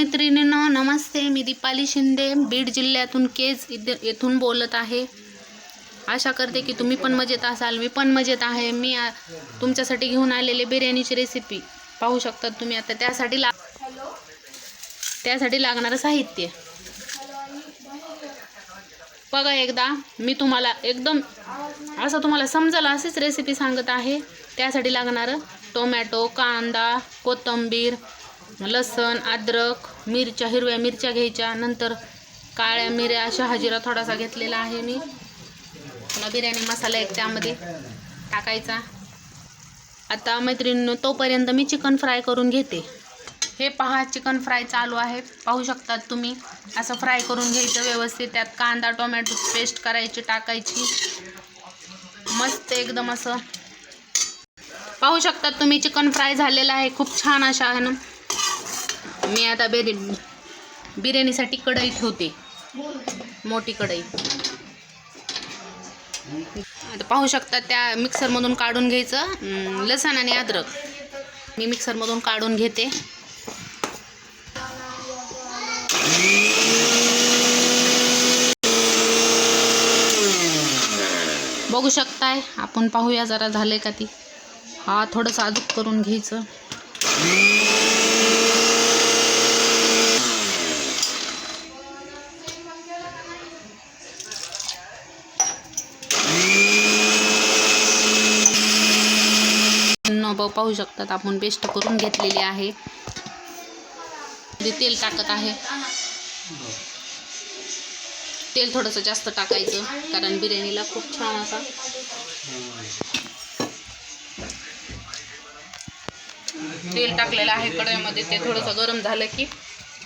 मैत्रिणींनो नमस्ते. मी दीपाली शिंदे बीड जिल्ह्यातून केज येथून बोलत आहे. आशा करते की तुम्ही पण मजेत असाल मी पण मजेत आहे. मी तुमच्यासाठी घेऊन आलेले बिर्याणीची रेसिपी पाहू शकतात तुम्ही आता. त्यासाठी ला त्यासाठी लागणारं साहित्य. बघा एकदा मी तुम्हाला एकदम असं तुम्हाला समजेल अशीच रेसिपी सांगत आहे. त्यासाठी लागणारं टोमॅटो कांदा कोथिंबीर लसण अद्रक मिरच्या हिरव्या मिरच्या घ्यायच्या. नंतर काळ्या मिऱ्या अशा हजिरा थोडासा घेतलेला आहे मी. पुन्हा बिर्याणी मसाला एक त्यामध्ये टाकायचा. आता मैत्रिणीनं तोपर्यंत मी चिकन फ्राय करून घेते. हे पहा चिकन फ्राय चालू आहे. पाहू शकतात तुम्ही असं फ्राय करून घ्यायचं व्यवस्थित. त्यात कांदा टोमॅटो पेस्ट करायची टाकायची. मस्त एकदम असं. पाहू शकतात तुम्ही चिकन फ्राय झालेलं आहे. खूप छान अशा आहे ना. मी आता बिर्या बिर्याणीसाठी कढई ठेवते. मोठी कढई. आता पाहू शकता त्या मिक्सरमधून काढून घ्यायचं. लसण आणि अद्रक. मी मिक्सरमधून काढून घेते. बघू शकताय आपण पाहूया जरा झालंय का ती. हा थोडंसं अजूक करून घ्यायचं. न पाहू शकतात. आपण पेस्ट करून घेतलेली आहे. ते तेल टाकत आहे. तेल थोडंसं जास्त टाकायचं कारण बिर्याणीला खूप छान असा तेल टाकलेलं आहे कढईमध्ये. ते थोडंसं गरम झालं की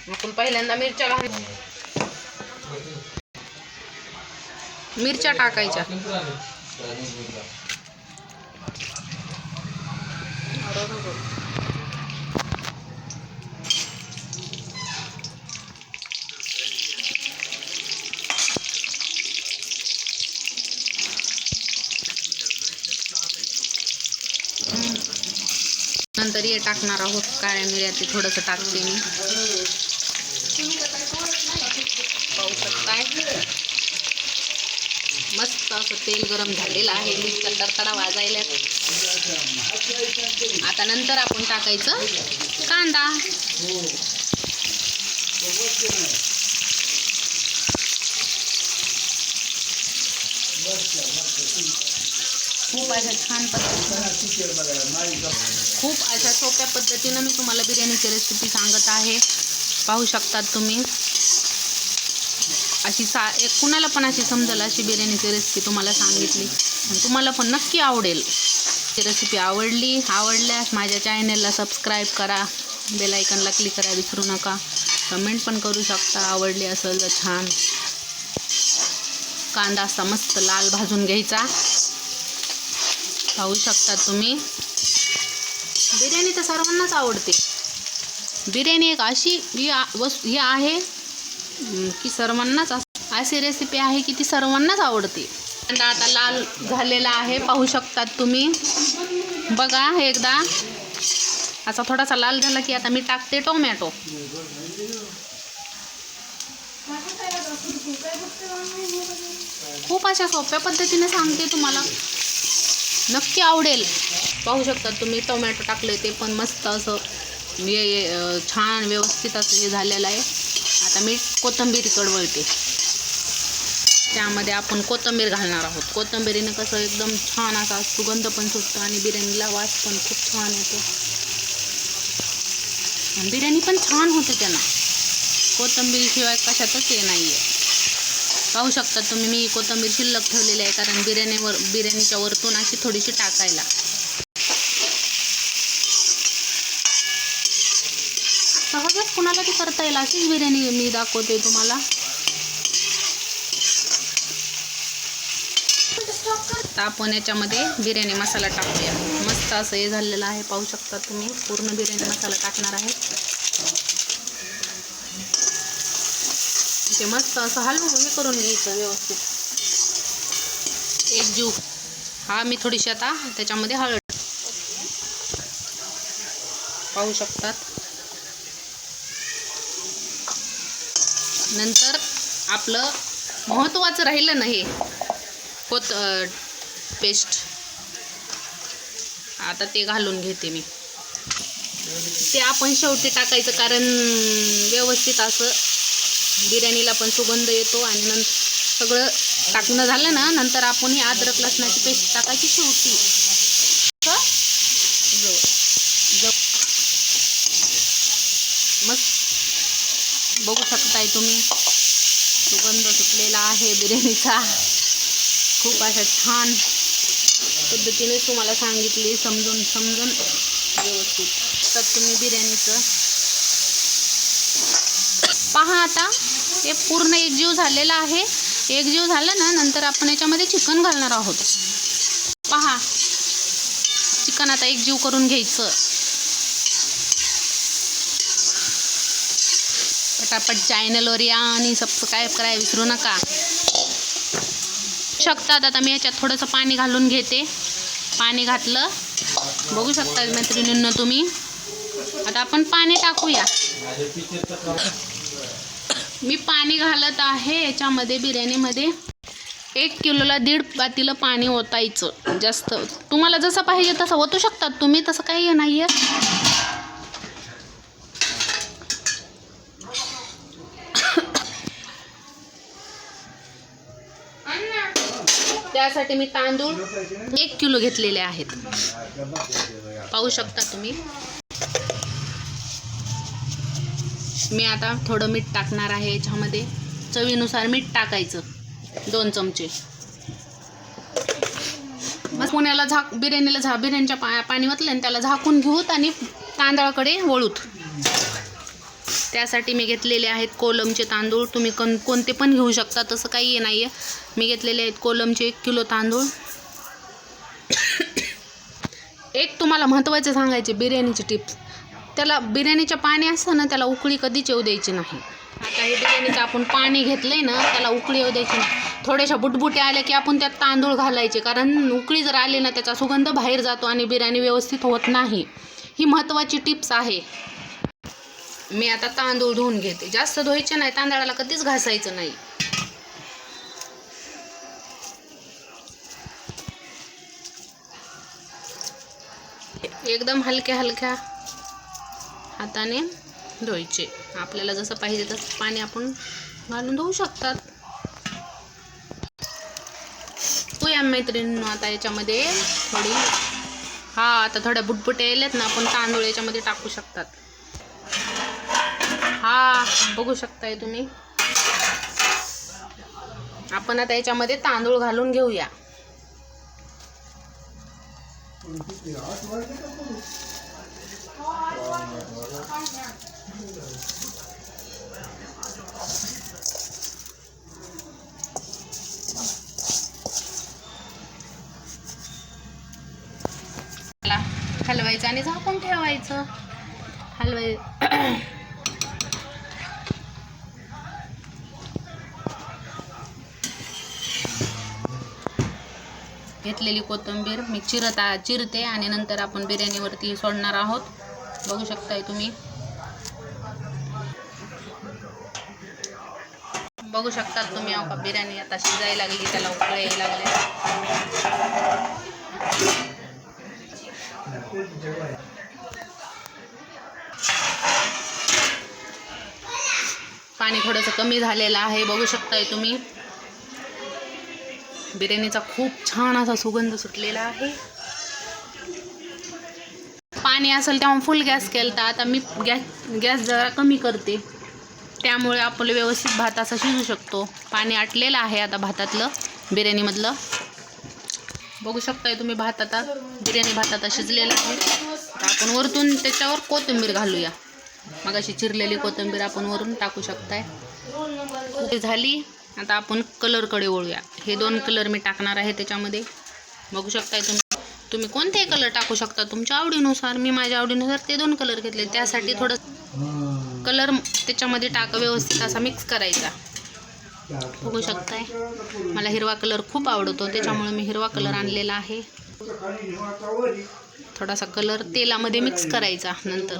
आपण पहिल्यांदा मिरच्या घाल. मिरच्या टाकायच्या. नंतर हे टाकणार आहोत काळ्या मिऱ्याचे थोडंसं टाकते मी. पाहू शकताय मस्त असं तेल गरम झालेलं आहे. नुसतं तडतडा वाजायला आता नंतर आपण टाकायचं कांदा. खूप अशा छान पद्धतीनं खूप अशा सोप्या पद्धतीनं मी तुम्हाला बिर्याणीची रेसिपी सांगत आहे. पाहू शकतात तुम्ही. अशी सा एक कुणाला पण अशी समजेल अशी बिर्याणीची रेसिपी तुम्हाला सांगितली. तुम्हाला पण नक्की आवडेल. ती रेसिपी आवडली आवडल्यास माझ्या चॅनेलला सबस्क्राईब करा. बेलायकनला क्लिक करा विसरू नका. कमेंट पण करू शकता आवडली असेल तर छान. कांदा असा मस्त लाल भाजून घ्यायचा. पाहू शकता तुम्ही. बिर्याणी तर सर्वांनाच आवडते. बिर्याणी एक अशी ही वस्तू ही आहे की सर्वांनाच अशी रेसिपी आहे की ती सर्वांनाच आवडते. कांदा आता लाल झालेला आहे पाहू शकतात तुम्ही. बघा हे एकदा. असा थोडासा लाल झाला की आता मी टाकते टोमॅटो. खूप अशा सोप्या पद्धतीने सांगते तुम्हाला. नक्की आवडेल. पाहू शकता तुम्ही टोमॅटो टाकले ते पण मस्त असं. हे छान व्यवस्थित असं हे झालेलं आहे. आता मी कोथंबीर कडवळते. त्यामध्ये आपण कोथिंबीर घालणार आहोत. कोथिंबीरीनं कसं एकदम छान असा सुगंध पण सुटतो आणि बिर्याणीला वास पण खूप छान येतो. आणि बिर्याणी पण छान होते त्यांना. कोथिंबीरशिवाय कशातच हे नाही आहे पाहू शकता तुम्ही मी कोथिंबीर शिल्लक ठेवलेली आहे कारण बिर्याणीवर बिर्याणीच्या वरतून अशी थोडीशी टाकायला. सहजच कुणाला ती करता येईल अशीच बिर्याणी मी दाखवते तुम्हाला. आता आपण याच्यामध्ये बिर्याणी मसाला टाकूया. मस्त असं हे झालेलं आहे पाहू शकता तुम्ही. पूर्ण बिर्याणी मसाला टाकणार आहे. ते मस्त असं हलवून हे करून घ्यायचं व्यवस्थित. एक जीव. हा मी थोडीशी आता त्याच्यामध्ये हळद. पाहू शकतात नंतर आपलं महत्त्वाचं राहिलं ना हे. पेस्ट आता ते घालून घेते मी. ते आपण शेवटी टाकायचं कारण व्यवस्थित असं बिर्याणीला पण सुगंध येतो आणि नंतर सगळं टाकणं झालं ना नंतर आपण ही अद्रक लसणाची पेस्ट टाकायची शेवटी. असं मस्त. बघू शकताय तुम्ही. सुगंध सुटलेला आहे बिर्याणीचा. खूप अशा छान पद्धतीने तुम्हाला सांगितली समजून समजून व्यवस्थित. तर तुम्ही बिर्याणीचं पहा आता. हे पूर्ण एकजीव झालेलं आहे. एकजीव झालं ना नंतर आपण याच्यामध्ये चिकन घालणार आहोत. पहा. चिकन आता एकजीव करून घ्यायचं. पटापट चॅनलवर या आणि सबस्क्राईब करायला विसरू नका. शकतात. आता मी याच्यात थोडंसं पाणी घालून घेते. पाणी घातलं. बघू शकता मैत्रिणींना तुम्ही. आता आपण पाणी टाकूया. मी पाणी घालत आहे याच्यामध्ये बिर्याणीमध्ये. एक किलोला दीड पातीलं पाणी ओतायचं. जास्त. तुम्हाला जसं पाहिजे तसं ओतू शकतात तुम्ही तसं काही नाही आहे त्यासाठी मी तांदूळ एक किलो घेतलेले आहेत. पाहू शकता तुम्ही. मी आता थोडं मीठ टाकणार आहे याच्यामध्ये. चवीनुसार मीठ टाकायचं दोन चमचे. मग पुण्याला झाक बिर्याणीला झा बिर्याणीच्या पा पाणी वतलं आणि त्याला झाकून घेऊत आणि तांदळाकडे वळूत. त्यासाठी मी घेतलेले आहेत कोलमचे तांदूळ. तुम्ही कन कोणते पण घेऊ शकता तसं काही नाही आहे मी घेतलेले आहेत कोलमचे एक किलो तांदूळ. एक तुम्हाला महत्त्वाचे सांगायचे बिर्याणीची टिप्स. त्याला बिर्याणीच्या पाणी असतं ना त्याला उकळी कधीच येऊ द्यायची नाही. आता हे बिर्याणीचं आपण पाणी घेतलंय ना त्याला उकळी येऊ द्यायची नाही. थोड्याशा बुटबुट्या आल्या की आपण त्यात तांदूळ घालायचे कारण उकळी जर आली ना त्याचा सुगंध बाहेर जातो आणि बिर्याणी व्यवस्थित होत नाही. ही महत्त्वाची टिप्स आहे. मी आता तांदूळ धुवून घेते. जास्त धुवायचे नाही तांदळाला कधीच घासायचं नाही. एकदम हलक्या हलक्या हाताने धुवायचे. आपल्याला जसं पाहिजे तसं पाणी आपण घालून धुवू शकतात. या मैत्रिणींनो आता याच्यामध्ये थोडी हा आता थोड्या बुटबुट्या येल्यात ना आपण तांदूळ याच्यामध्ये टाकू शकतात. हा बघू शकताय तुम्ही. आपण आता याच्यामध्ये तांदूळ घालून घेऊया. हलवायचं आणि झाकून ठेवायचं. हलवाय घेतलेली कोथिंबीर. मी चिरता चिरते आणि नंतर आपण बिर्याणीवरती सोडणार आहोत. बघू शकताय तुम्ही. बघू शकतात तुम्ही अहो का बिर्याणी आता शिजायला लागली त्याला उकळ यायला लागले. पाणी थोडंसं कमी झालेलं आहे. बघू शकताय तुम्ही. बिर्याणीचा खूप छान असा सुगंध सुटलेला आहे. पाणी असेल तेव्हा फुल गॅस केला आता मी गॅस गॅस जरा कमी करते. त्यामुळे आपलं व्यवस्थित भात असा शिजू शकतो. पाणी आटलेलं आहे आता भातातलं बिर्याणीमधलं. बघू शकताय तुम्ही भात आता बिर्याणी भात आता शिजलेला आहे. आपण वरतून त्याच्यावर कोथिंबीर घालूया. मग अशी चिरलेली कोथिंबीर आपण वरून टाकू शकताय. झाली? आता आपण कलरकडे वळूया. हे दोन कलर मी टाकणार आहे त्याच्यामध्ये. बघू शकताय तुम्ही. तुम्ही कोणतेही कलर टाकू शकता. तुमच्या आवडीनुसार मी माझ्या आवडीनुसार ते दोन कलर घेतले. त्यासाठी थोडं कलर त्याच्यामध्ये टाका व्यवस्थित असा मिक्स करायचा. बघू शकताय. मला हिरवा कलर खूप आवडतो. त्याच्यामुळे मी हिरवा कलर आणलेला आहे. थोडासा कलर तेलामध्ये मिक्स करायचा नंतर.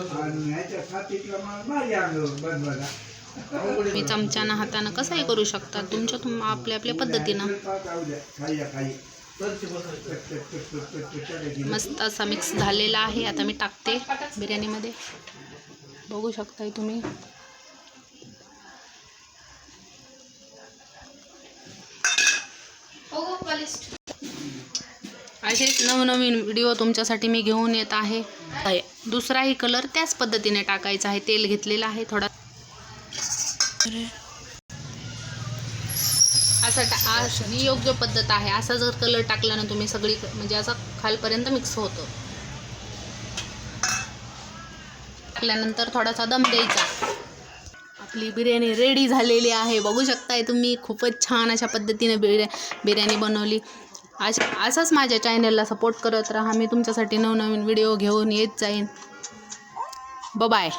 तुम्ही चमच्यानं हातानं कसंही करू शकता. तुमच्या तुम आपल्या आपल्या पद्धतीनं. मस्त असा मिक्स झालेला आहे. आता मी टाकते बिर्याणीमध्ये. बघू शकताय तुम्ही. असेच नवनवीन व्हिडिओ तुमच्यासाठी मी घेऊन येत आहे. आहे. दुसराही कलर त्याच पद्धतीने टाकायचा आहे. तेल घेतलेलं आहे. थोडा असा टा ही योग्य पद्धत आहे. असा जर कलर टाकला ना तुम्ही सगळी म्हणजे असा खालपर्यंत मिक्स होतो. टाकल्यानंतर थोडासा दम द्यायचा. आपली बिर्याणी रेडी झालेली आहे. बघू शकताय तुम्ही खूपच छान अशा पद्धतीने बिर्या बिर्याणी बनवली. अशा असंच माझ्या चॅनलला सपोर्ट करत राहा. मी तुमच्यासाठी नवनवीन व्हिडिओ घेऊन येत जाईन. बाय